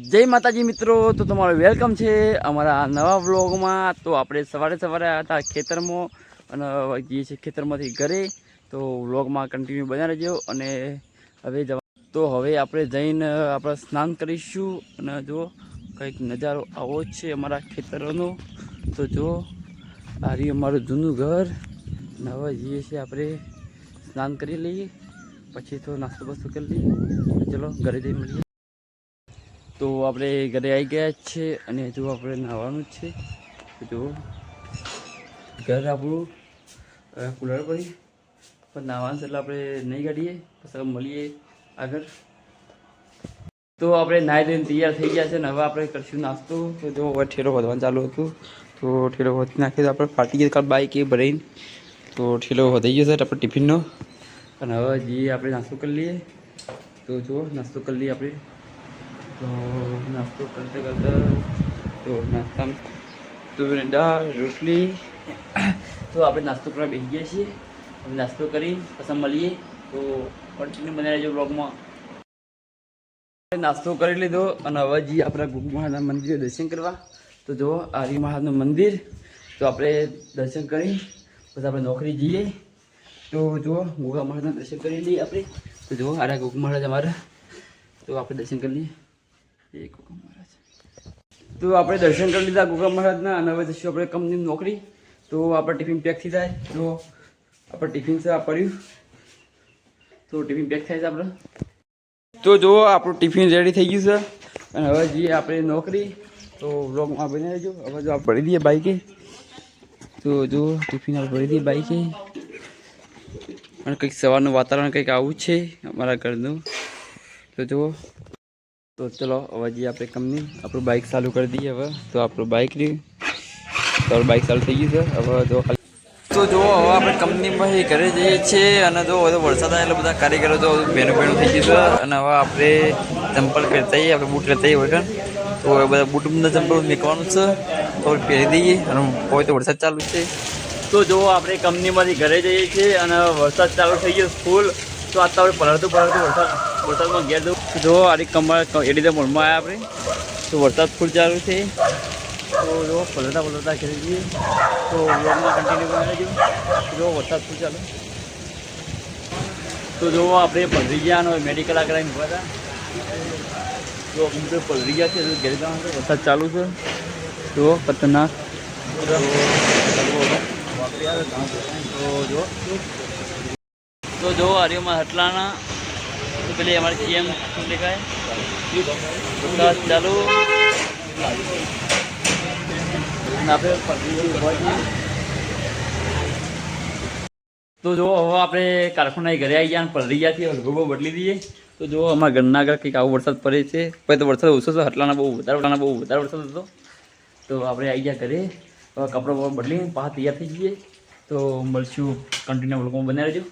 જય માતાજી મિત્રો, તો તમારું વેલકમ છે અમારા નવા વ્લોગમાં. તો આપણે સવારે સવારે હતા ખેતરમાં અને જઈએ છીએ ખેતરમાંથી ઘરે. તો વ્લોગમાં કન્ટિન્યુ બના રહેજો અને હવે જવા તો હવે આપણે જઈને આપણે સ્નાન કરીશું અને જો કંઈક નજારો આવો છે અમારા ખેતરોનો. તો જો, આ રહ્યું અમારું જૂનું ઘર. અને હવે જઈએ છીએ આપણે સ્નાન કરી લઈએ. પછી તો નાસ્તો બાસ્તો કરી લઈએ. ચલો, ઘરે જઈ મળીએ. તો આપણે ઘરે આવી ગયા છે અને હજુ આપણે નાહવાનું જ છે જો ઘર આપણું કુલર પડી. પણ નાહવાનું એટલે આપણે નહીં કાઢીએ, પછી મળીએ આગળ. તો આપણે નાહી લઈને તૈયાર થઈ ગયા છે ને હવે આપણે કરશું નાસ્તો. તો જો હવે ઠેલો વધવાનું ચાલુ હતું. તો ઠેલો વધી નાખીએ તો આપણે ફાટી ગયા બાઈક એ ભરાઈને તો ઠેલો વધી ગયો છે આપણે ટિફિનનો. અને હવે જઈએ આપણે નાસ્તો કરી લઈએ. તો જો નાસ્તો કરી લઈએ આપણે. તો નાસ્તો કરતા કરતા તો નાસ્તામાં તુવેરની દાળ, રોટલી. તો આપણે નાસ્તો કરવા બેસી ગયા છીએ. હવે નાસ્તો કરી, પછી મળીએ. તો કન્ટિન્યુ બનાવી રહેજો બ્લોગમાં નાસ્તો કરી લીધો અને હવે જઈએ આપણા ગુરુ મહારાજના મંદિરે દર્શન કરવા. તો જુઓ આર્ય મહારાજનું મંદિર. તો આપણે દર્શન કરી, પછી આપણે નોકરી જઈએ. તો જુઓ ગોગા મહારાજના દર્શન કરી લઈએ આપણે. તો જુઓ, આરા ગોગા મહારાજ અમારા. તો આપણે દર્શન કરી લઈએ. એ કુકમ મહારાજ. તો આપણે દર્શન કરી લીધા કુકમ મહારાજના અને હવે જઈશું આપણે કંપનીની નોકરી. તો આપણે ટિફિન પેક થઈ જાય. તો આપણે ટિફિન છે પડ્યું. તો ટિફિન પેક થાય છે આપણે. તો જુઓ આપણું ટિફિન રેડી થઈ ગયું છે. અને હવે જઈએ આપણે નોકરી. તો વ્લોગમાં બની રહેજો. હવે જો આપણે ભરી દઈએ બાઈકે. તો જો ટિફિન આપણે ભરી દઈએ બાઈકે. અને કંઈક સવારનું વાતાવરણ કંઈક આવું જ છે અમારા ઘરનું. તો જુઓ. તો ચલો, હવે જઈએ આપણે કંપની. આપણું બાઇક ચાલુ કરી દઈએ હવે. તો આપણું બાઇક રહ્યું. તો બાઇક ચાલુ થઈ ગયું છે. હવે જો તો જુઓ, હવે આપણે કંપનીમાં ઘરે જઈએ છીએ અને જો હવે વરસાદ આવે એટલે બધા કારીગરો તો ભેનું ભેનું થઈ ગયું છે. અને હવે આપણે ચંપલ પહેરતા આપણે બૂટ લેતા હોય તો હવે બધા બૂટ બધા ચંપલ મેકવાનું છે. તો પહેરી દઈએ અને હોય તો વરસાદ ચાલુ છે. તો જુઓ, આપણે કંપનીમાંથી ઘરે જઈએ છીએ અને વરસાદ ચાલુ થઈ ગયો ફૂલ તો આજ તો આપણે પલળતું પલળતું વરસાદ વરસાદમાં ઘેર જવું. જો આરી કમર એ રીતે મોડમાં આવ્યા આપણે, તો વરસાદ ફૂલ ચાલુ છે. તો જો પલટા પલટા કરી જઈએ તો વ્લોગમાં કન્ટિન્યુ બનાવી જો વરસાદ ફૂલ ચાલુ. તો જો આપણે પલરી ગયા મેડિકલ આગળ ઊભા હતા. જો આપણે પલરી ગયા છે ઘેર જવાનું વરસાદ ચાલુ છે. જો ખતરનાક. તો જો તો જો આર્યમાં હટલાના તો પેલી અમારી સીએમ શું દેખાય? વરસાદ ચાલુ. તો જો હવે આપણે કારખાના ઘરે આવી ગયા પલરી ગયા છીએ હલગો બદલી દઈએ. તો જો અમારા ઘરના આગળ કંઈક આવો વરસાદ પડે છે. પછી તો વરસાદ ઓછો હતો હટલાના બહુ વધારે, હટલાના બહુ વધારે વરસાદ હતો. તો આપણે આવી ગયા ઘરે. હવે કપડાં બદલીને પાછા તૈયાર થઈ જઈએ. તો મળશું. કન્ટિન્યુ વ્લોગમાં બનાવી રહેજો